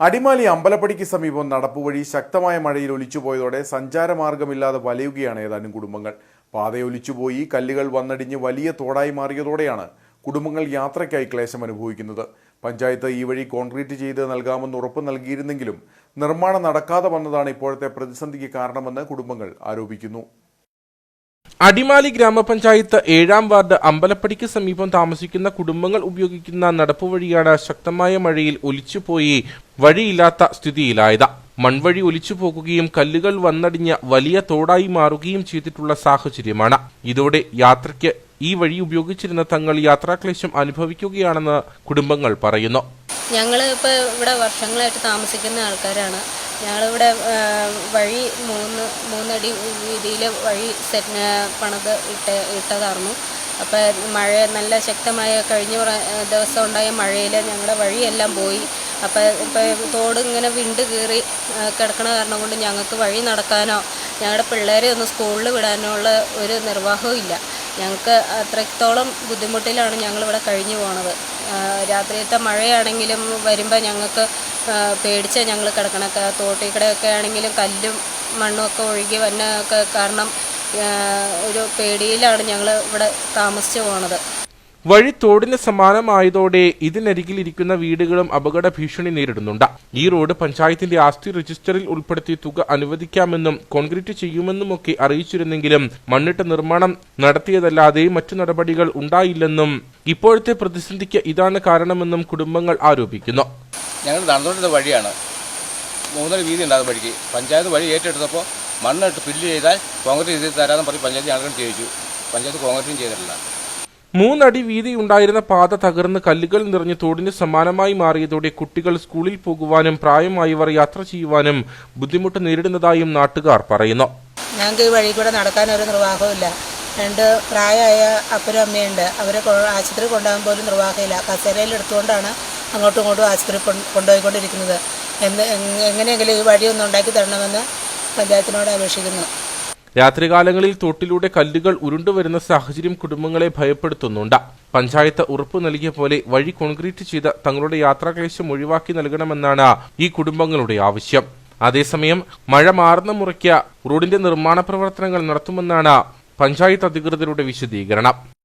അടിമാലി അമ്പലപ്പടിക്ക് സമീപം നടപ്പുവഴി ശക്തമായ മഴയിൽ ഒലിച്ചുപോയതോടെ സഞ്ചാരമാർഗമില്ലാതെ വലയുകയാണ് ഏതാനും കുടുംബങ്ങൾ. പാതയൊലിച്ചുപോയി കല്ലുകൾ വന്നടിഞ്ഞ് വലിയ തോടായി മാറിയതോടെയാണ് കുടുംബങ്ങൾ യാത്രയ്ക്കായി ക്ലേശം അനുഭവിക്കുന്നത്. പഞ്ചായത്ത് ഈ വഴി കോൺക്രീറ്റ് ചെയ്ത് നൽകാമെന്ന് ഉറപ്പ് നൽകിയിരുന്നെങ്കിലും നിർമ്മാണം നടക്കാതെ വന്നതാണ് ഇപ്പോഴത്തെ പ്രതിസന്ധിക്ക് കാരണമെന്ന് കുടുംബങ്ങൾ ആരോപിക്കുന്നു. അടിമാലി ഗ്രാമപഞ്ചായത്ത് ഏഴാം വാർഡ് അമ്പലപ്പടിക്ക് സമീപം താമസിക്കുന്ന കുടുംബങ്ങൾ ഉപയോഗിക്കുന്ന നടപ്പുവഴിയാണ് ശക്തമായ മഴയിൽ ഒലിച്ചുപോയി വഴിയില്ലാത്ത സ്ഥിതിയിലായത്. മൺവഴി ഒലിച്ചു പോകുകയും കല്ലുകൾ വന്നടിഞ്ഞ് വലിയ തോടായി മാറുകയും ചെയ്തിട്ടുള്ള സാഹചര്യമാണ്. ഇതോടെ യാത്രയ്ക്ക് ഈ വഴി ഉപയോഗിച്ചിരുന്ന തങ്ങൾ യാത്രാക്ലേശം അനുഭവിക്കുകയാണെന്ന് കുടുംബങ്ങൾ പറയുന്നു. ഞങ്ങൾ ഇപ്പോൾ ഇവിടെ വർഷങ്ങളായിട്ട് താമസിക്കുന്ന ആൾക്കാരാണ്. ഞങ്ങളിവിടെ വഴി മൂന്ന് മൂന്നടി വീതിയിൽ വഴി സെറ്റ് പണിത് ഇട്ട് ഇട്ടതായിരുന്നു അപ്പോൾ മഴ നല്ല ശക്തമായ കഴിഞ്ഞ ദിവസം ഉണ്ടായ മഴയിൽ ഞങ്ങളുടെ വഴിയെല്ലാം പോയി. അപ്പോൾ ഇപ്പോൾ തോട് ഇങ്ങനെ വിണ്ട് കീറി കിടക്കണ കാരണം കൊണ്ട് ഞങ്ങൾക്ക് വഴി നടക്കാനോ ഞങ്ങളുടെ പിള്ളേരെ ഒന്ന് സ്കൂളിൽ വിടാനോ ഉള്ള ഒരു നിർവാഹവും ഇല്ല. ഞങ്ങൾക്ക് അത്രത്തോളം ബുദ്ധിമുട്ടിലാണ് ഞങ്ങളിവിടെ കഴിഞ്ഞു പോണത്. രാത്രിയിലത്തെ മഴയാണെങ്കിലും വരുമ്പോൾ ഞങ്ങൾക്ക് പേടിച്ച ഞങ്ങൾ കിടക്കണൊക്കെ തോട്ടിൽ കൂടെയൊക്കെ ആണെങ്കിലും കല്ലും മണ്ണും ഒക്കെ ഒഴുകി വന്നൊക്കെ കാരണം ഒരു പേടിയിലാണ് ഞങ്ങൾ ഇവിടെ താമസിച്ചു പോണത്. വഴി തോടിന് സമാനമായതോടെ ഇതിനരികിലിരിക്കുന്ന വീടുകളും അപകട ഭീഷണി നേരിടുന്നുണ്ട്. ഈ റോഡ് പഞ്ചായത്തിന്റെ ആസ്തി രജിസ്റ്ററിൽ ഉൾപ്പെടുത്തി തുക അനുവദിക്കാമെന്നും കോൺക്രീറ്റ് ചെയ്യുമെന്നുമൊക്കെ അറിയിച്ചിരുന്നെങ്കിലും മണ്ണിട്ട് നിർമ്മാണം നടത്തിയതല്ലാതെ മറ്റു നടപടികൾ ഉണ്ടായില്ലെന്നും ഇപ്പോഴത്തെ പ്രതിസന്ധിക്ക് ഇതാണ് കാരണമെന്നും കുടുംബങ്ങൾ ആരോപിക്കുന്നു. ഞങ്ങൾ നടന്നുകൊണ്ടിരുന്ന വഴിയാണ്. മൂന്നര വീതി ഉണ്ടാകുന്ന വഴിക്ക്. പഞ്ചായത്ത് വഴി ഏറ്റെടുത്തപ്പോൾ മണ്ണിട്ട് ഫില്ല് ചെയ്താൽ കോൺക്രീറ്റ് ചെയ്ത് തരാമെന്ന് പറഞ്ഞ് പഞ്ചായത്ത് ഞങ്ങൾ ചോദിച്ചു. പഞ്ചായത്ത് കോൺക്രീറ്റും ചെയ്തിട്ടില്ല. മൂന്നടി വീതി ഉണ്ടായിരുന്ന പാത തകർന്ന് കല്ലുകൾ നിറഞ്ഞ് തോടിന് സമാനമായി മാറിയതോടെ കുട്ടികൾ സ്കൂളിൽ പോകുവാനും പ്രായമായവർ യാത്ര ചെയ്യുവാനും ബുദ്ധിമുട്ട് നേരിടുന്നതായും നാട്ടുകാർ പറയുന്നു. ഞങ്ങൾക്ക് ഈ വഴി കൂടെ നടക്കാൻ ഒരു നിർവാഹമില്ല രണ്ട് പ്രായമായ അപ്പനും അമ്മയുണ്ട്. അവരെ ആശുപത്രി കൊണ്ടുപോകാൻ പോലും നിർവാഹമില്ല. കസേരയിൽ എടുത്തുകൊണ്ടാണ് അങ്ങോട്ടും ഇങ്ങോട്ടും ആശുപത്രി കൊണ്ട് കൊണ്ടുപോയിക്കൊണ്ടിരിക്കുന്നത്. എന്ന് എങ്ങനെയെങ്കിലും ഈ വഴി ഒന്ന് ഉണ്ടാക്കി തരണമെന്ന് പഞ്ചായത്തിനോട് അപേക്ഷിക്കുന്നു. രാത്രികാലങ്ങളിൽ തോട്ടിലൂടെ കല്ലുകൾ ഉരുണ്ടുവരുന്ന സാഹചര്യം കുടുംബങ്ങളെ ഭയപ്പെടുത്തുന്നുണ്ട്. പഞ്ചായത്ത് ഉറപ്പു നൽകിയ പോലെ വഴി കോൺക്രീറ്റ് ചെയ്ത് തങ്ങളുടെ യാത്രാക്ലേശം ഒഴിവാക്കി നൽകണമെന്നാണ് ഈ കുടുംബങ്ങളുടെ ആവശ്യം. അതേസമയം മഴ മാറുന്ന മുറയ്ക്ക് റോഡിന്റെ നിർമ്മാണ പ്രവർത്തനങ്ങൾ നടത്തുമെന്നാണ് പഞ്ചായത്ത് അധികൃതരുടെ വിശദീകരണം.